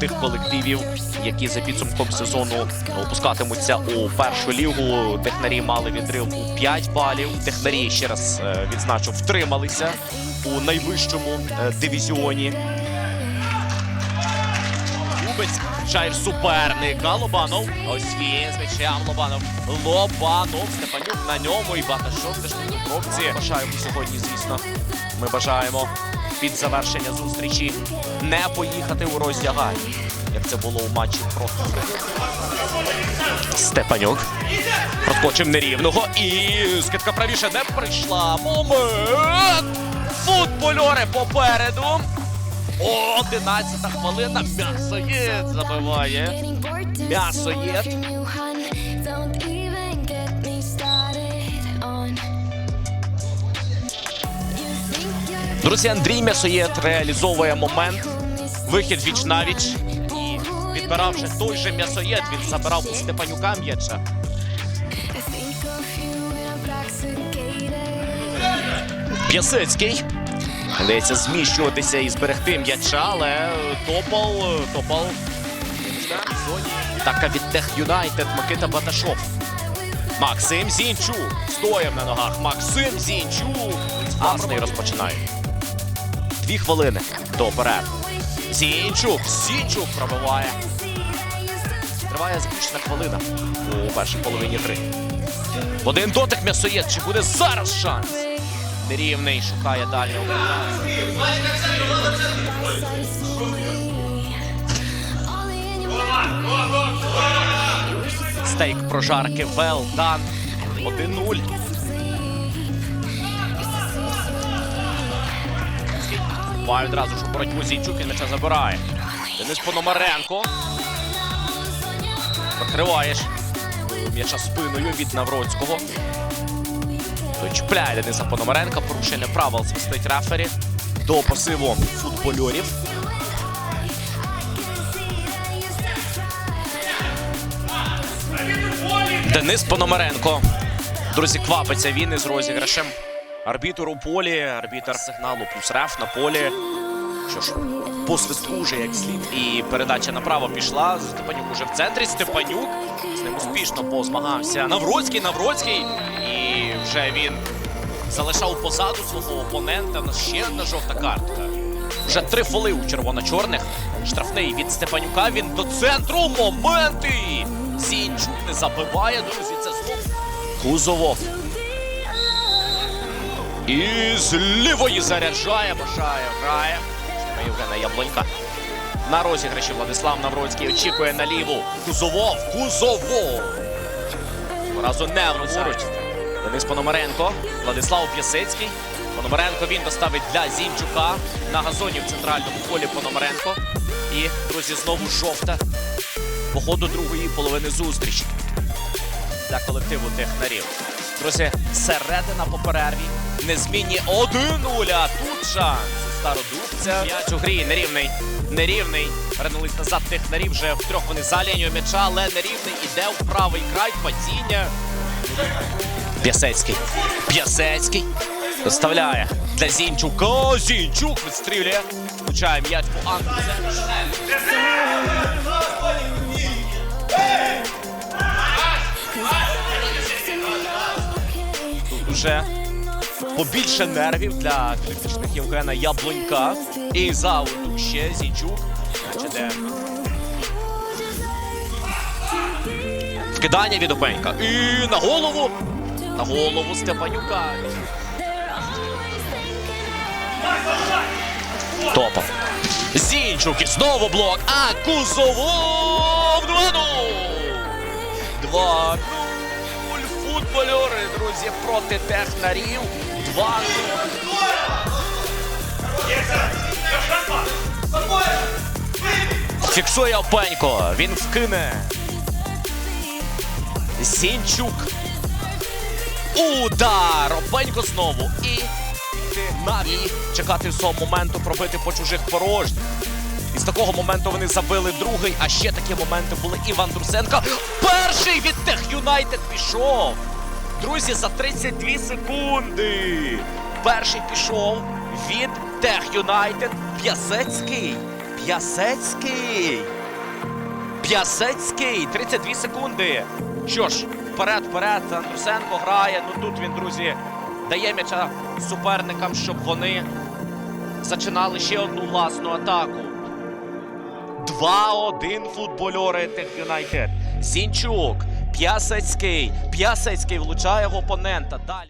тих колективів, які за підсумком сезону опускатимуться у першу лігу. Технарі мали відрив у 5 балів. Технарі ще раз е, відзначу, втрималися у найвищому е, дивізіоні. Кубець Шайр суперника. Лобанов. Ось він з м'ячем Лобанов. Лобанов. Степанюк на ньому. І Баташов теж на. Бажаємо сьогодні, звісно. Ми бажаємо під завершення зустрічі не поїхати у роздягань. Як це було у матчі проти. Степанюк. Проскочив нерівного. І скидка правіше не прийшла. Момент! Футбольори попереду. О, 11 хвилина. М'ясоєд забиває. М'ясоєд. Друзі, Андрій М'ясоєд реалізовує момент. Вихід віч навіч. І відбиравши той же м'ясоєд, він забирав у Степанюка м'яча. П'ясицький. Дається зміщуватися і зберегти м'яча, але топал, топал. Атака від Тех Юнайтед Микита Баташов. Максим Зінчук. Стояв на ногах. Максим Зінчук. Класний розпочинає. Дві хвилини до перерви. Зінчук. Зінчук пробиває. Триває заключна хвилина у першій половині гри. Один дотик м'ясоєд. Чи буде зараз шанс? Нерівний шукає дальнього. Стейк прожарки done. 1-0. Має одразу ж боротьбу Зінчук і м'яча забирає. Денис Пономаренко. Прикриваєш. М'яча спиною від Навроцького. Чіпляє Дениса Пономаренка, порушення правил свистить рефері до посиву футбольорів. Денис Пономаренко. Друзі, квапиться він із розіграшем. Арбітр у полі, арбітр сигналу плюс реф на полі. Що ж, по свистку вже як слід. І передача направо пішла. Степанюк уже в центрі. Степанюк з ним успішно позмагався. Навроцький, Навроцький. І вже він залишав позаду свого опонента. Ще одна жовта картка. Вже три фоли у червоно-чорних. Штрафний від Степанюка. Він до центру. Моменти. Зінчук не забиває, друзі. Це знов Кузовов. І з лівої заряджає, бажає, грає. Євгена Яблонька. На розіграші Владислав Навроцький очікує на ліву. Кузовов, Кузовов. Разу не врозоруч. Денис Пономаренко, Владислав П'ясицький. Пономаренко він доставить для Зінчука на газоні в центральному полі Пономаренко. І, друзі, знову жовта по ходу другої половини зустрічі для колективу технарів. Друзі, середина по перерві. Незмінні 1-0. А Тут шанс стародубця. М'яч у грі нерівний. Нерівний. Вернулись назад технарів. Вже втрьох вони за лінією м'яча, але нерівний іде в правий край. Падіння. П'ясецький. П'ясецький. Доставляє для Зінчука. Зінчук відстрілює. Влучає м'яч по Андерсену. Уже побільше нервів для критичних Євгена Яблонька. І за ще Зінчук. Вкидання від Опенька. І на голову. На голову Степанюка. Топов. Зінчук і знову блок. А Кузовов 2-0. 2-0. Футбольори, друзі, проти технарів. 2-0. Фіксує Опенько. Він вкине. Зінчук. Удар! Опенько знову. І навіть чекати свого моменту пробити по чужих порожніх. І з такого моменту вони забили другий, а ще такі моменти були Іван Друсенко. Перший від Тех Юнайтед пішов. Друзі, за 32 секунди. Перший пішов від Тех Юнайтед. П'ясецький. П'ясецький. П'ясецький, 32 секунди. Що ж, вперед, вперед. Андрусенко грає. Ну тут він, друзі, дає м'яча суперникам, щоб вони зачинали ще одну власну атаку. 2-1 футбольори Тех Юнайтед. Зінчук, П'ясецький. П'ясецький влучає в опонента. Далі.